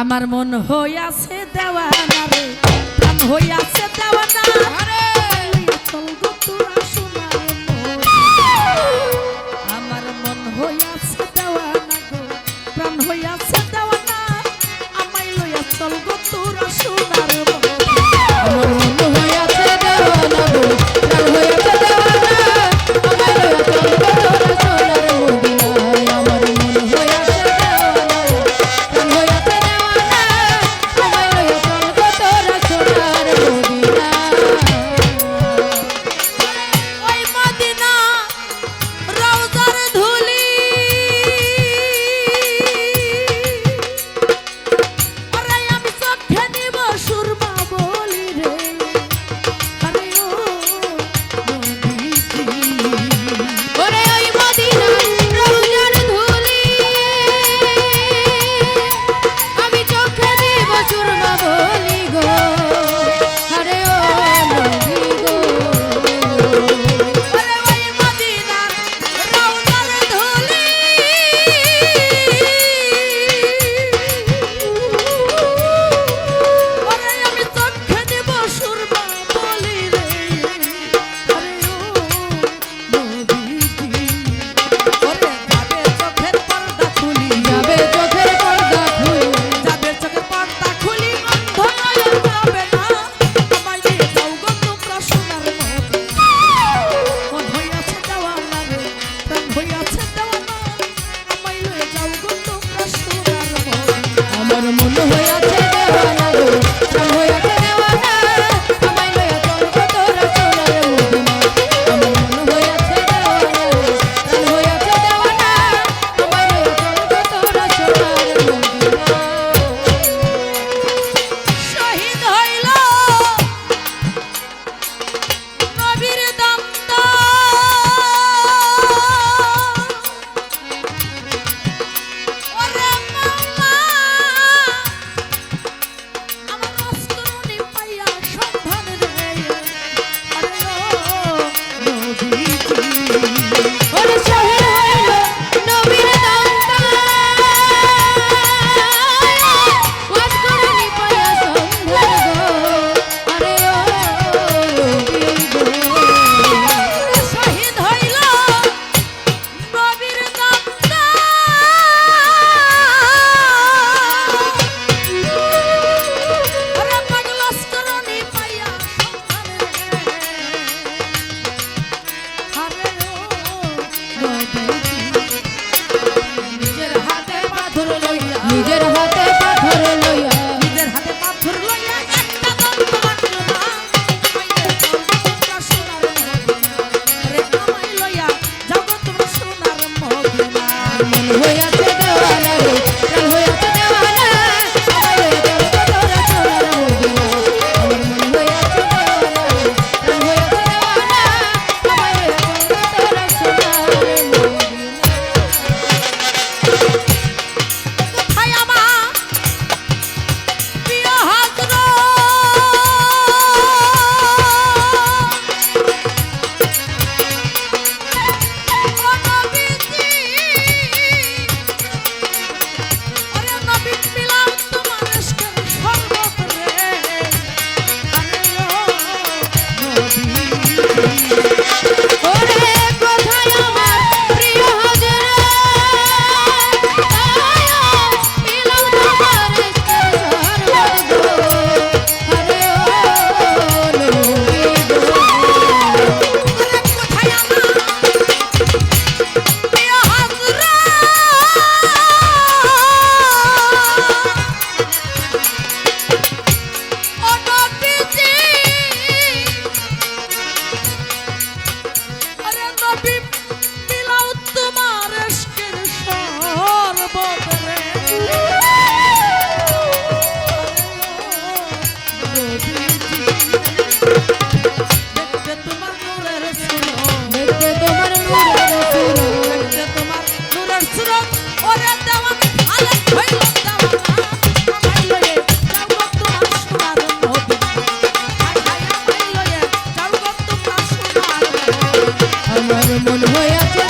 আমার মন হইয়াছে দেওয়ানা রে প্রাণ হইয়াছে দেওয়ানা রে আমার মন হইয়াছে দেওয়ানা গো প্রাণ হইয়াছে দেওয়া পাগল হয়ে আছে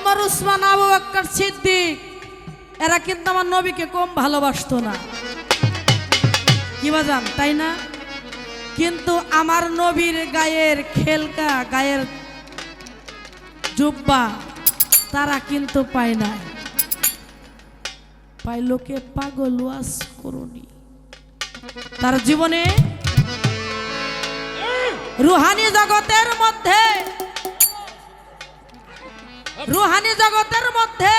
ওমর উসমান আবু বকর সিদ্দিক এরা কিন্তু আমার নবীকে কম ভালোবাসতো না। কি বাজান তাই না? কিন্তু আমার নবীর গায়ের খেলকা গায়ের জুব্বা তারা কিন্তু পায় নাই। পাই লোকে পাগল ওয়াস করুনি। তার জীবনে রুহানি জগতের মধ্যে রুহানি জগতের মধ্যে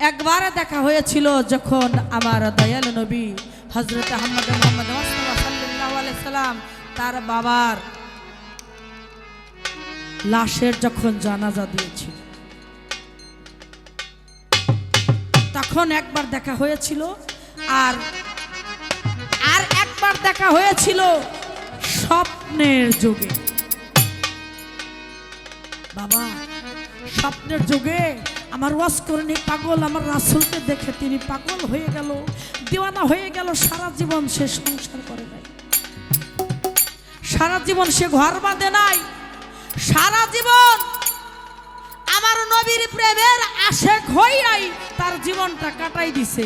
একবার দেখা হয়েছিল যখন আমার দয়াল নবী হজরত আহমদ মোহাম্মদ সাল্লাম তার বাবার লাশের যখন জানাজা দিয়েছিল, তখন একবার দেখা হয়েছিল আর আর একবার দেখা হয়েছিল স্বপ্নের যুগে। বাবা, স্বপ্নের যুগে আমার ওয়াজ করেনি পাগল, আমার রাসুলকে দেখে তিনি পাগল হয়ে গেল, দিওয়ানা হয়ে গেল, সারা জীবন সে সংসার করে নাই। সারা জীবন সে ঘর বাঁধে নাই, সারা জীবন আমার নবীর প্রেমের আশেক হইয়াই তার জীবনটা কাটাই দিছে।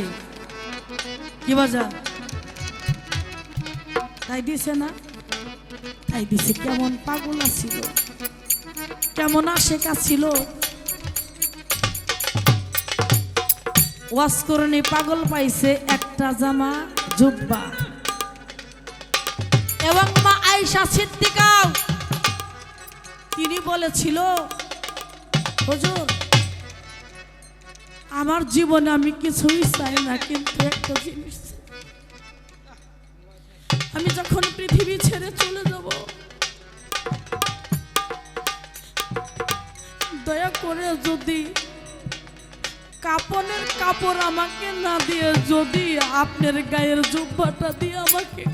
কি বাজার তাই দিছে না? তাই দিছে, কেমন পাগল ছিল কেমন আশেকা ছিল ওয়াজ করণী পাগল পাইছে একটা জামা জুব্বা। এবং মা আয়সা সিদ্দিকাও, তিনি বলেছিল, হুজুর, আমার জীবনে আমি কিছুই চাই না, কিন্তু একটা জিনিস আমি যখন পৃথিবী ছেড়ে চলে যাব দয়া করে যদি কাপনের কাপড় আমাকে না দিয়ে, যদি আপনার গায়ের জুব্বাটা দিয়ে আমাকে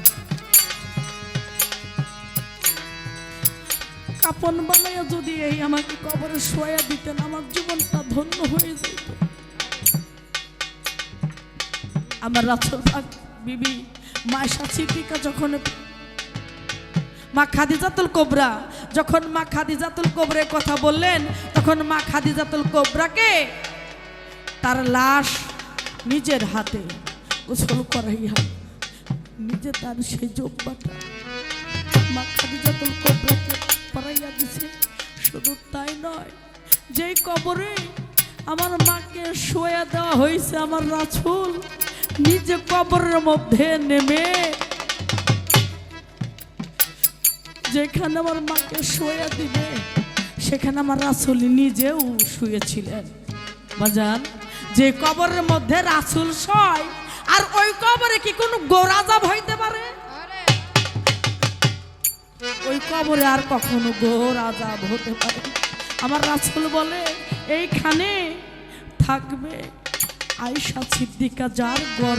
কাপন বানাইয়া যদি এই আমাকে কবরে শোয়া দিতেন, আমার জীবনটা ধন্য হয়ে যেত। আমার রাসুল পাক বিবি মায়েশা সিদ্দিকা যখন মা খাদিজাতুল কোবরা যখন মা খাদিজাতুল কোবরের কথা বললেন, তখন মা খাদিজাতুল কোবরাকে তার লাশ নিজের হাতে গোসল করাইয়া নিজে তার সেই জব্বাটা মা খাদিজাতুল কোবরাকে পরাইয়া দিছে। শুধু তাই নয়, যেই কবরে আমার মাকে শোয়া দেওয়া হয়েছে আমার রাছুল নিজে কবরের মধ্যে নেমে যেখানে আমার মাকে শোয়া দিবে সেখানে আমার রাসুল নিজেও শুয়েছিলেন। বাজান যে কবরের মধ্যে রাসুল শয় আর ওই কবরে কি কোনো গোরাজাব হইতে পারে? ওই কবরে আর কখনো গোর আজাব হতে পারে। আমার রাসুল বলে এইখানে থাকবে আয়সা সিদ্দিকা যার গর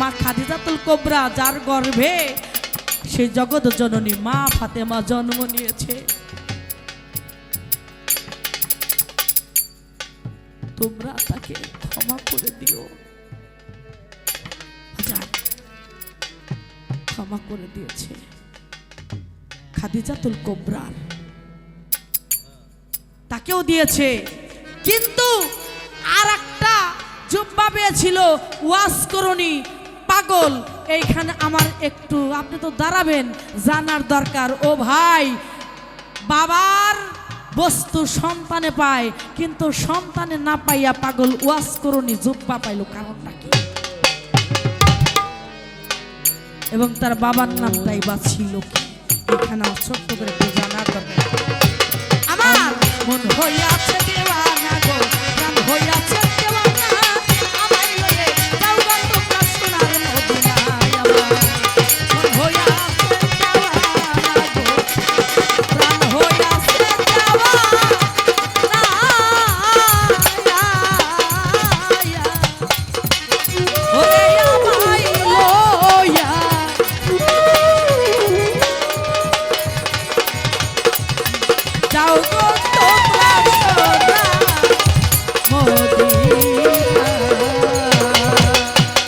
মা খাদিজাতুল কোবরা যার গর্ভে সেই জগৎ জননী মা ফাতেমা জন্ম নিয়েছে। তোমরা তাকে ক্ষমা করে দিও। ক্ষমা করে দিয়েছে। খাদিজাতুল কোবরার তাকেও দিয়েছে। কিন্তু আর একটা জুব্বা পেয়েছিল ওয়াস করণী পাগল, এইখানে আমার একটু, আপনি তো দাঁড়াবেন, জানার দরকার। ও ভাই, বাবার বস্তু সন্তানে পায়, কিন্তু সন্তানে না পাইয়া পাগল ওয়াস করণী জুব্বা পাইল, কারণটা কি? এবং তার বাবার নামটাই বা ছিল এখানে আমার ছোট্ট করে জানার দরকার। আমার মন হইয়াছে